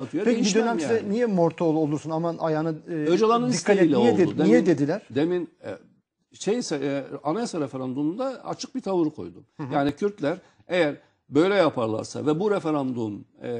Batı'ya Peki bir dönem size yani. niye Mortoğlu olursun aman ayağını e, Öcalan'ın dikkat et niye, oldu. dedi- niye dediler? Demin e, şeyse e, anayasa referandumunda açık bir tavır koydum. Yani Kürtler eğer böyle yaparlarsa ve bu referandum e,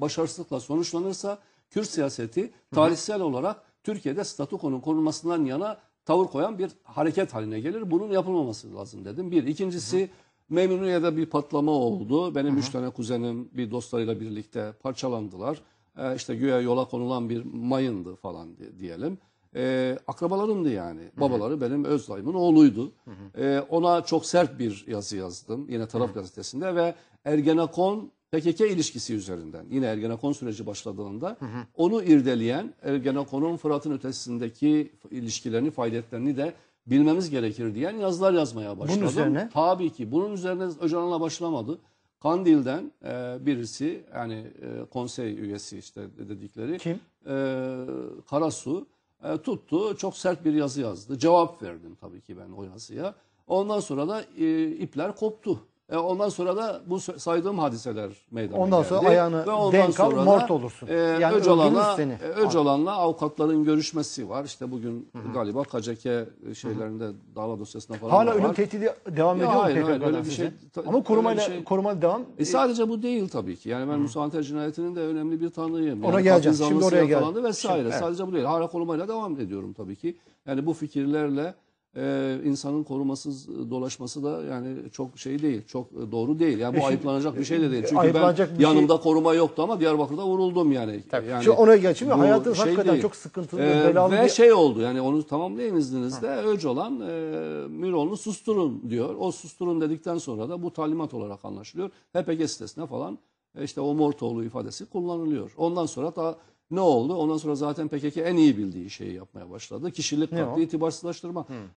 başarısızlıkla sonuçlanırsa Kürt siyaseti tarihsel olarak Türkiye'de statükonun korunmasından yana tavır koyan bir hareket haline gelir. Bunun yapılmaması lazım dedim. Bir. İkincisi Memnuniye'de bir patlama oldu. Benim üç tane kuzenim bir dostlarıyla birlikte parçalandılar. E, işte güya yola konulan bir mayındı falan di- diyelim. E, akrabalarımdı yani. Babaları benim öz dayımın oğluydu. E, ona çok sert bir yazı yazdım. Yine Taraf Gazetesi'nde ve Ergenekon PKK ilişkisi üzerinden. Yine Ergenekon süreci başladığında onu irdeleyen Ergenekon'un Fırat'ın ötesindeki ilişkilerini, faaliyetlerini de bilmemiz gerekir diyen yazılar yazmaya başladım. üzerine? Tabii ki. Bunun üzerine Öcalan'la başlamadı. Kandil'den e, birisi yani e, konsey üyesi işte dedikleri Kim? e, Karasu e, tuttu çok sert bir yazı yazdı. Cevap verdim tabii ki ben o yazıya. Ondan sonra da e, ipler koptu. E, ondan sonra da bu saydığım hadiseler meydana Ondan geldi. sonra ayağını Ve ondan denk al, sonra da, mort olursun. E, Yani Öcalan'la, seni. e, Öcalan'la avukatların görüşmesi var. İşte bugün galiba KCK şeylerinde dava dosyasında falan Hala ölüm var. tehdidi devam Ya ediyor hayır, mu hayır, PKK'dan öyle bir şey- Ama korumayla şey- korumalı devam. E sadece bu değil tabii ki. Yani ben Musa cinayetinin de önemli bir tanığıyım. Ona yani geleceğim. katil Şimdi oraya gel- yakalandı vesaire. Şimdi, evet. Sadece bu değil. Hala korumayla devam ediyorum tabii ki. Yani bu fikirlerle e, insanın korumasız dolaşması da yani çok şey değil. Çok e, doğru değil. Yani bu E ayıplanacak bir şey de değil. Çünkü ben bir şey- yanımda koruma yoktu ama Diyarbakır'da vuruldum yani. yani Şu oraya gel. Şimdi bu hayatınız şey hakikaten değil. çok sıkıntılı Ee, ve belalı ve bir... şey oldu yani onu tamamlayayım izninizle. Öcalan e, Miroğlu'nu susturun diyor. O susturun dedikten sonra da bu talimat olarak anlaşılıyor. HPG sitesine falan e, işte o Mortoğlu ifadesi kullanılıyor. Ondan sonra da ne oldu? Ondan sonra zaten PKK en iyi bildiği şeyi yapmaya başladı. Kişilik katli itibarsızlaştırma.